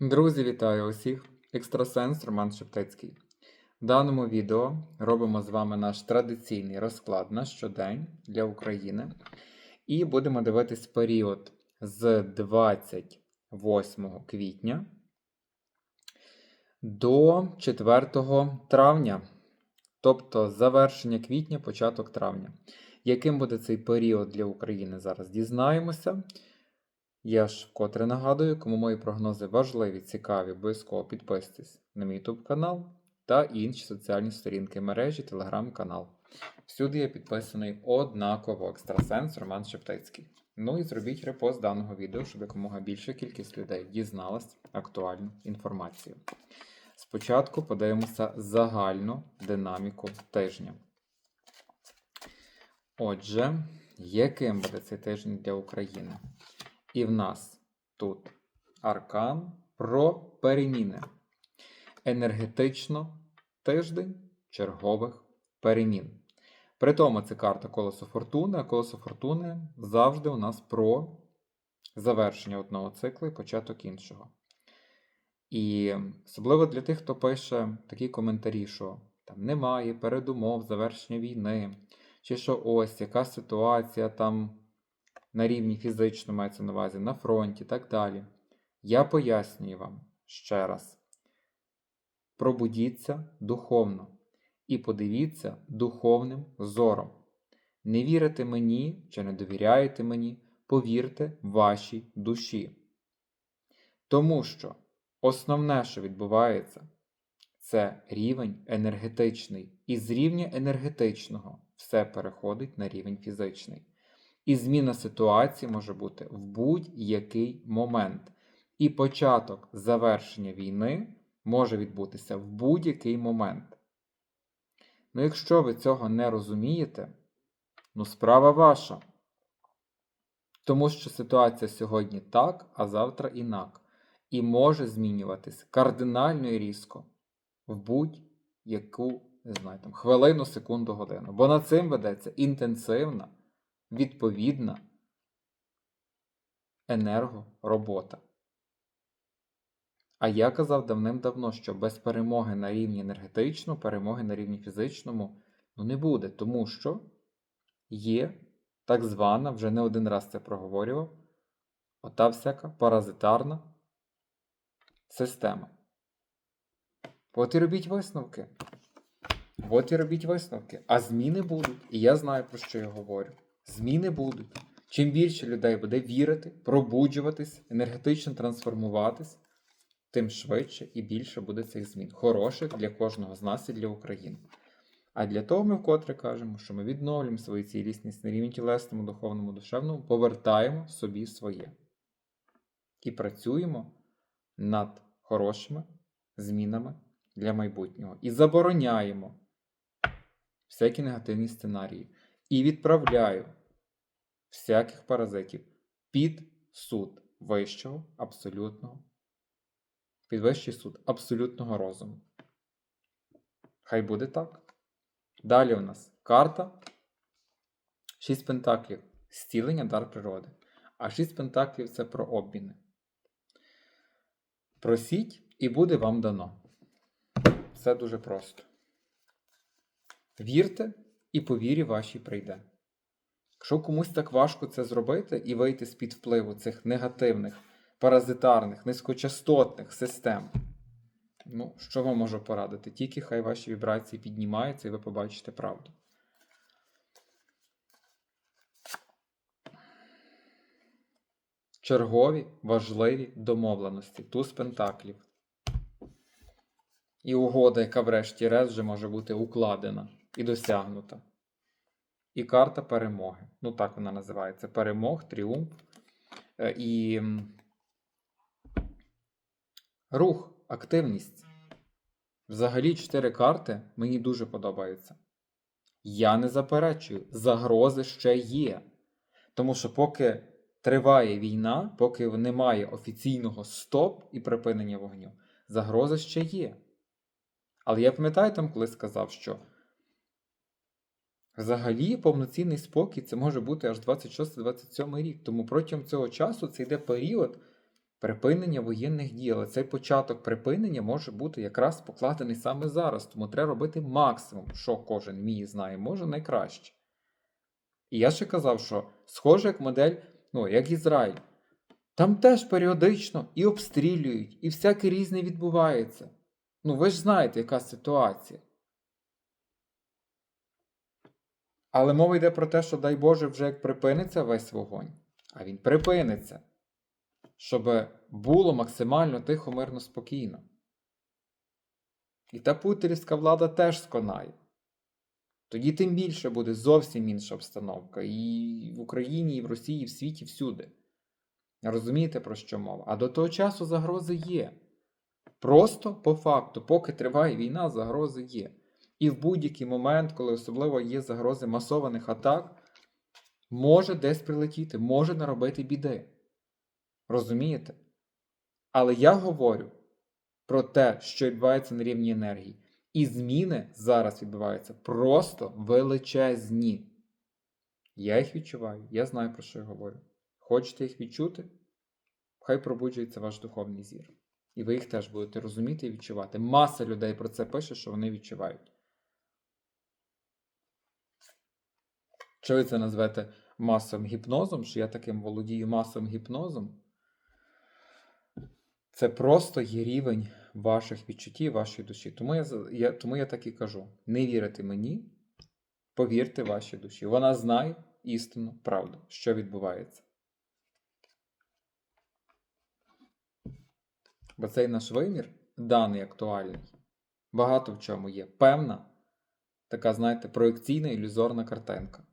Друзі, вітаю усіх! Екстрасенс Роман Шептицький. В даному відео робимо з вами наш традиційний розклад на щодень для України. І будемо дивитись період з 28 квітня до 4 травня, тобто завершення квітня, початок травня. Яким буде цей період для України, зараз дізнаємося. Я ж вкотре нагадую, кому мої прогнози важливі, цікаві, обов'язково підписуйтесь на мій YouTube канал та інші соціальні сторінки мережі, телеграм-канал. Всюди я підписаний однаково екстрасенс Роман Шептицький. Ну і зробіть репост даного відео, щоб якомога більша кількість людей дізналась актуальну інформацію. Спочатку подивимося загальну динаміку тижня. Отже, яким буде цей тиждень для України? І в нас тут аркан про переміни. Енергетично тиждень чергових перемін. При тому це карта колесо фортуни, а колесо фортуни завжди у нас про завершення одного циклу і початок іншого. І особливо для тих, хто пише такі коментарі, що там немає передумов завершення війни, чи що ось яка ситуація там на рівні фізично мається на увазі, на фронті так далі. Я пояснюю вам ще раз: пробудіться духовно і подивіться духовним зором. Не вірите мені чи не довіряєте мені, повірте вашій душі. Тому що основне, що відбувається, це рівень енергетичний. І з рівня енергетичного все переходить на рівень фізичний. І зміна ситуації може бути в будь-який момент. І початок завершення війни може відбутися в будь-який момент. Ну, якщо ви цього не розумієте, ну справа ваша. Тому що ситуація сьогодні так, а завтра інак. І може змінюватись кардинально і різко в будь-яку, не знаю, там, хвилину, секунду, годину. Бо над цим ведеться інтенсивна відповідна енергоробота. А я казав давним-давно, що без перемоги на рівні енергетичному, перемоги на рівні фізичному ну не буде, тому що є так звана, вже не один раз це проговорював, ота всяка паразитарна система. От і робіть висновки. От і робіть висновки. А зміни будуть. І я знаю, про що я говорю. Зміни будуть. Чим більше людей буде вірити, пробуджуватись, енергетично трансформуватись, тим швидше і більше буде цих змін. Хороших для кожного з нас і для України. А для того ми вкотре кажемо, що ми відновлюємо свою цілісність на рівні тілесному, духовному, душевному, повертаємо собі своє. І працюємо над хорошими змінами для майбутнього. І забороняємо всякі негативні сценарії. І відправляю всяких паразитів під суд вищого абсолютного, під вищий суд абсолютного розуму. Хай буде так. Далі у нас карта. Шість пентаклів. Зцілення дар природи. А шість пентаклів це про обміни. Просіть, і буде вам дано. Все дуже просто. Вірте, і по вірі вашій прийде. Якщо комусь так важко це зробити і вийти з-під впливу цих негативних, паразитарних, низькочастотних систем, ну, що вам можу порадити? Тільки хай ваші вібрації піднімаються і ви побачите правду. Чергові важливі домовленості, туз пентаклів. І угода, яка врешті-решт вже може бути укладена і досягнута. І карта перемоги. Ну, так вона називається. Перемог, тріумф. Е, І рух, активність. Взагалі, чотири карти мені дуже подобаються. Я не заперечую, загрози ще є. Тому що, поки триває війна, поки немає офіційного стоп і припинення вогню, загрози ще є. Але я пам'ятаю там, коли сказав, що взагалі повноцінний спокій це може бути аж 26-27 рік. Тому протягом цього часу це йде період припинення воєнних дій. Але цей початок припинення може бути якраз покладений саме зараз. Тому треба робити максимум, що кожен вміє, знає, може найкраще. І я ще казав, що схоже як модель, ну, як Ізраїль. Там теж періодично і обстрілюють, і всяке різне відбувається. Ну, ви ж знаєте, яка ситуація. Але мова йде про те, що, дай Боже, вже як припиниться весь вогонь, а він припиниться, щоб було максимально тихо, мирно, спокійно. І та путінська влада теж сконає. Тоді тим більше буде зовсім інша обстановка і в Україні, і в Росії, і в світі, всюди. Розумієте, про що мова? А до того часу загрози є. Просто по факту, поки триває війна, загрози є. І в будь-який момент, коли особливо є загрози масованих атак, може десь прилетіти, може наробити біди. Розумієте? Але я говорю про те, що відбувається на рівні енергії. І зміни зараз відбуваються просто величезні. Я їх відчуваю, я знаю, про що я говорю. Хочете їх відчути? Хай пробуджується ваш духовний зір. І ви їх теж будете розуміти і відчувати. Маса людей про це пише, що вони відчувають. Чи ви це назвете масовим гіпнозом, що я таким володію масовим гіпнозом? Це просто є рівень ваших відчуттів, вашої душі. Тому я, я, тому я так і кажу: не вірите мені, повірте вашій душі. Вона знає істину, правду, що відбувається. Бо цей наш вимір, даний актуальний, багато в чому є. Певна, така, знаєте, проекційна ілюзорна картинка.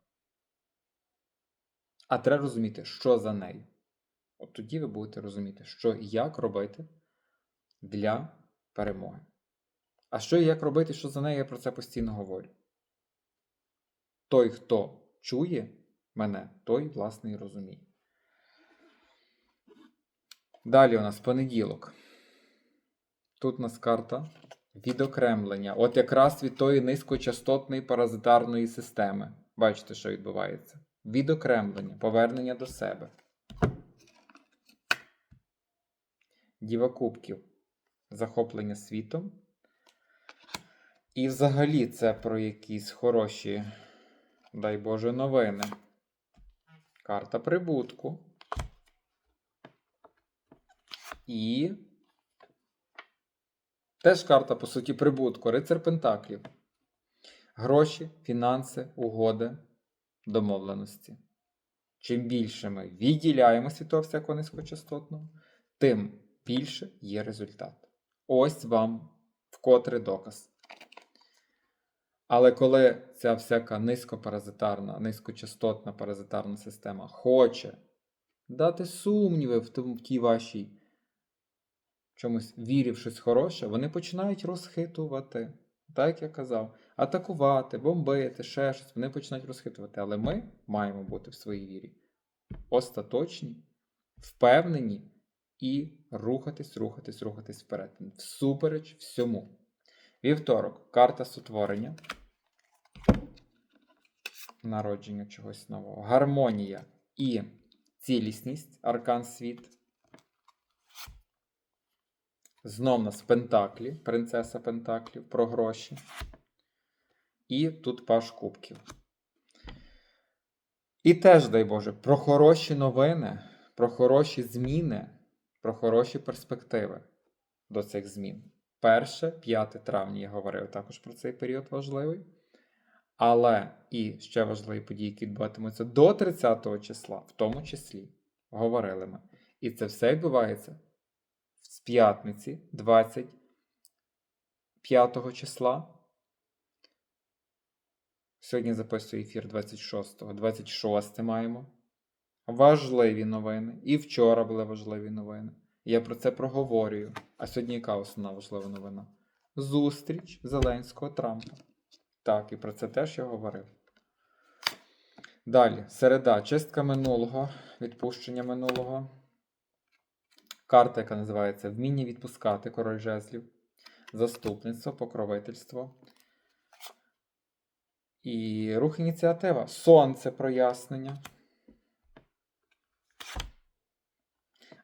А треба розуміти, що за нею. От тоді ви будете розуміти, що і як робити для перемоги. А що і як робити, що за нею, я про це постійно говорю. Той, хто чує мене, той, власне, і розуміє. Далі у нас понеділок. Тут у нас карта відокремлення. От якраз від тої низькочастотної паразитарної системи. Бачите, що відбувається? Відокремлення, повернення до себе. Діва Кубків. Захоплення світом. І взагалі це про якісь хороші, дай Боже, новини. Карта прибутку. І. Теж карта, по суті, прибутку. Рицар Пентаклів. Гроші, фінанси, угоди, домовленості. Чим більше ми відділяємося від того всякого низькочастотного, тим більше є результат. Ось вам вкотре доказ. Але коли ця всяка низькопаразитарна, низькочастотна паразитарна система хоче дати сумніви в, тій вашій чомусь вірі в щось хороше, вони починають розхитувати. Так як я казав, атакувати, бомбити, ще щось, вони починають розхитувати. Але ми маємо бути в своїй вірі остаточні, впевнені і рухатись, рухатись, рухатись вперед. Всупереч всьому. Вівторок. Карта сотворення. Народження чогось нового. Гармонія і цілісність. Аркан світ. Знов нас Пентаклі, принцеса Пентаклів про гроші. І тут Паш Кубків. І теж, дай Боже, про хороші новини, про хороші зміни, про хороші перспективи до цих змін. Перше, 5 травня я говорив також про цей період важливий. Але і ще важливі події, які відбуватимуться до 30 числа, в тому числі, говорили ми. І це все відбувається з п'ятниці 25 числа. Сьогодні записую ефір 26-го. 26 маємо. Важливі новини. І вчора були важливі новини. Я про це проговорюю. А сьогодні яка основна важлива новина? Зустріч Зеленського Трампа. Так, і про це теж я говорив. Далі, середа, чистка минулого, відпущення минулого. Карта, яка називається Вміння відпускати король жезлів, заступництво, покровительство. І рух ініціатива. Сонце прояснення.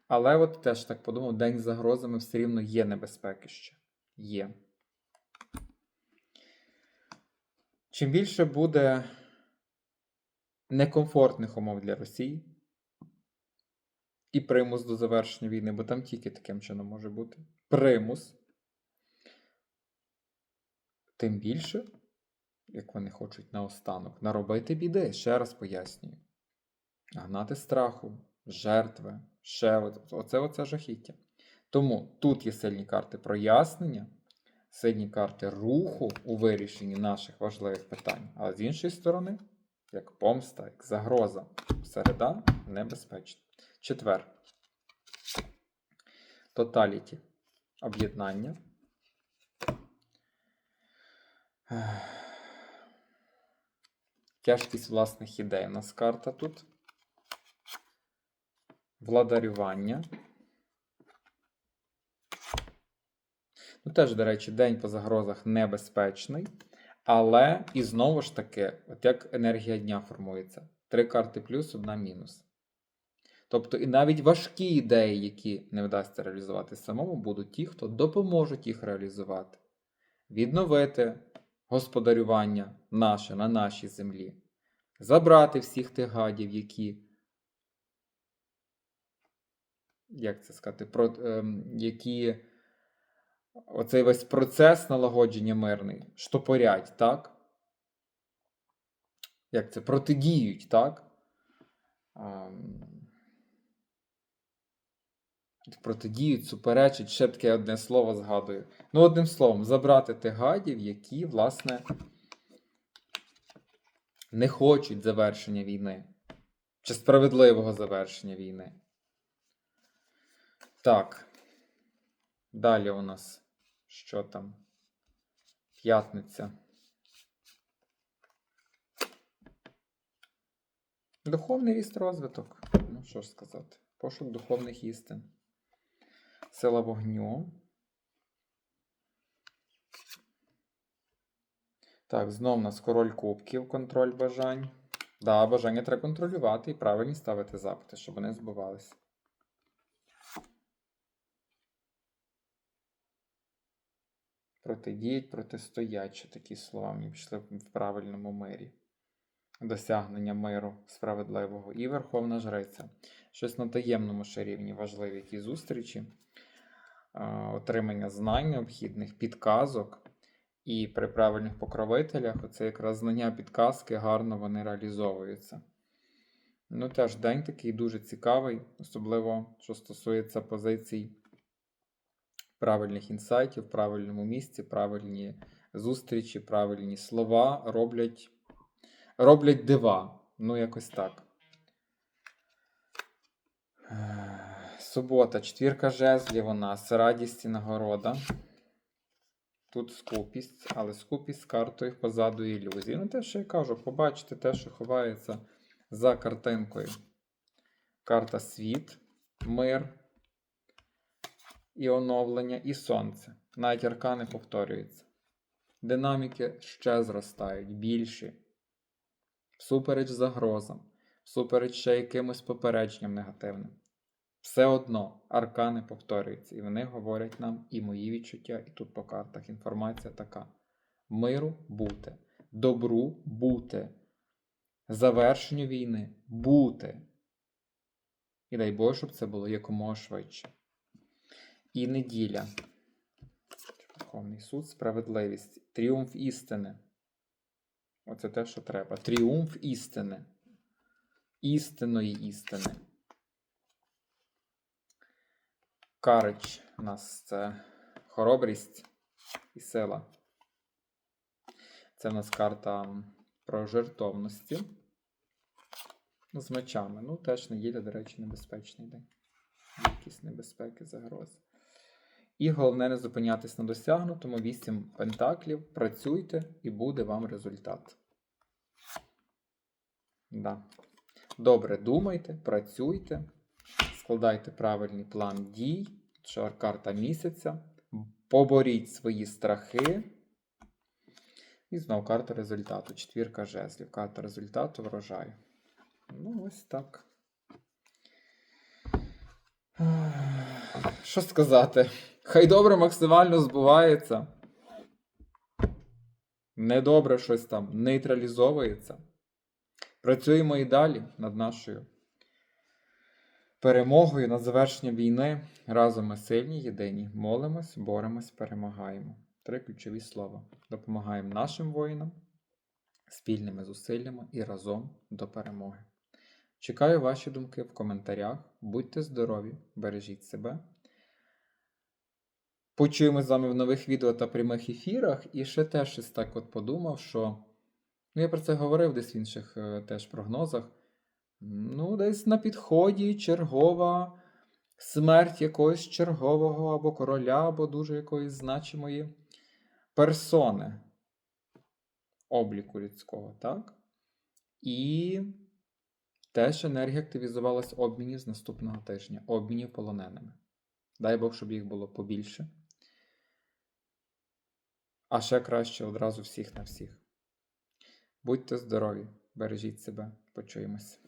Але от теж так подумав, день з загрозами все рівно є небезпеки ще. Є. Чим більше буде некомфортних умов для Росії і примус до завершення війни, бо там тільки таким чином може бути. Примус. Тим більше, як вони хочуть наостанок, наробити біди, ще раз пояснюю. Гнати страху, жертви, ще оце оце жахіття. Тому тут є сильні карти прояснення, сильні карти руху у вирішенні наших важливих питань. Але з іншої сторони, як помста, як загроза, середа небезпечна. Четвер. Тоталіті. Об'єднання. Тяжкість власних ідей. У нас карта тут. Владарювання. Ну, теж, до речі, день по загрозах небезпечний. Але і знову ж таки, от як енергія дня формується: три карти плюс, одна мінус. Тобто, і навіть важкі ідеї, які не вдасться реалізувати самому, будуть ті, хто допоможуть їх реалізувати, відновити господарювання наше на нашій землі, забрати всіх тих гадів, які, як це сказати, про, ем, які оцей весь процес налагодження мирний штопорять, так? Як це? Протидіють, так? Ем, Протидіють, суперечать, ще таке одне слово згадую. Ну, одним словом, забрати тих гадів, які, власне, не хочуть завершення війни. Чи справедливого завершення війни. Так. Далі у нас що там? П'ятниця. Духовний ріст розвиток. Ну, що ж сказати? Пошук духовних істин. Сила вогню. Так, знов у нас король кубків, контроль бажань. Да, бажання треба контролювати і правильні ставити запити, щоб вони збувалися. Протидіють, протистоять, що такі слова мені пішли в правильному мирі. Досягнення миру справедливого і Верховна Жриця. Щось на таємному ще рівні важливі які зустрічі, отримання знань необхідних, підказок. І при правильних покровителях оце якраз знання підказки гарно вони реалізовуються. Ну, теж день такий дуже цікавий, особливо що стосується позицій правильних інсайтів, в правильному місці, правильні зустрічі, правильні слова роблять, роблять дива. Ну, якось так. Субота, четвірка жезлів у нас, радість і нагорода. Тут скупість, але скупість з картою позаду ілюзії. Ну, те, що я кажу, побачите те, що ховається за картинкою. Карта світ, мир і оновлення, і сонце. Навіть аркани повторюються. Динаміки ще зростають, більші. Всупереч загрозам, всупереч ще якимось попередженням негативним. Все одно аркани повторюються, і вони говорять нам і мої відчуття, і тут по картах інформація така: миру бути, добру бути, завершенню війни бути. І дай Боже, щоб це було якомога швидше. І неділя. Верховний суд, справедливість, тріумф істини. Оце те, що треба. Тріумф істини. Істинної істини. Карич у нас це хоробрість і сила. Це в нас карта про жертовності. З мечами. Ну, теж неділя, до речі, небезпечний день. Якісь небезпеки, загрози. І головне не зупинятись на досягнутому. 8 пентаклів. Працюйте і буде вам результат. Да. Добре думайте, працюйте, складайте правильний план дій, що карта місяця. Поборіть свої страхи. І знову карта результату. Четвірка жезлів. Карта результату врожаю. Ну, ось так. Що сказати? Хай добре максимально збувається. Недобре щось там нейтралізовується. Працюємо і далі над нашою перемогою над завершенням війни. Разом ми сильні, єдині. Молимось, боремось, перемагаємо. Три ключові слова. Допомагаємо нашим воїнам спільними зусиллями і разом до перемоги. Чекаю ваші думки в коментарях. Будьте здорові, бережіть себе. Почуємось з вами в нових відео та прямих ефірах. І ще теж так от подумав, що. Ну, я про це говорив десь в інших е, теж прогнозах. Ну, десь на підході чергова смерть якогось чергового або короля, або дуже якоїсь значимої персони обліку людського, так? І теж енергія активізувалась обмінів з наступного тижня, обмінів полоненими. Дай Бог, щоб їх було побільше. А ще краще одразу всіх на всіх. Будьте здорові, бережіть себе, почуємось.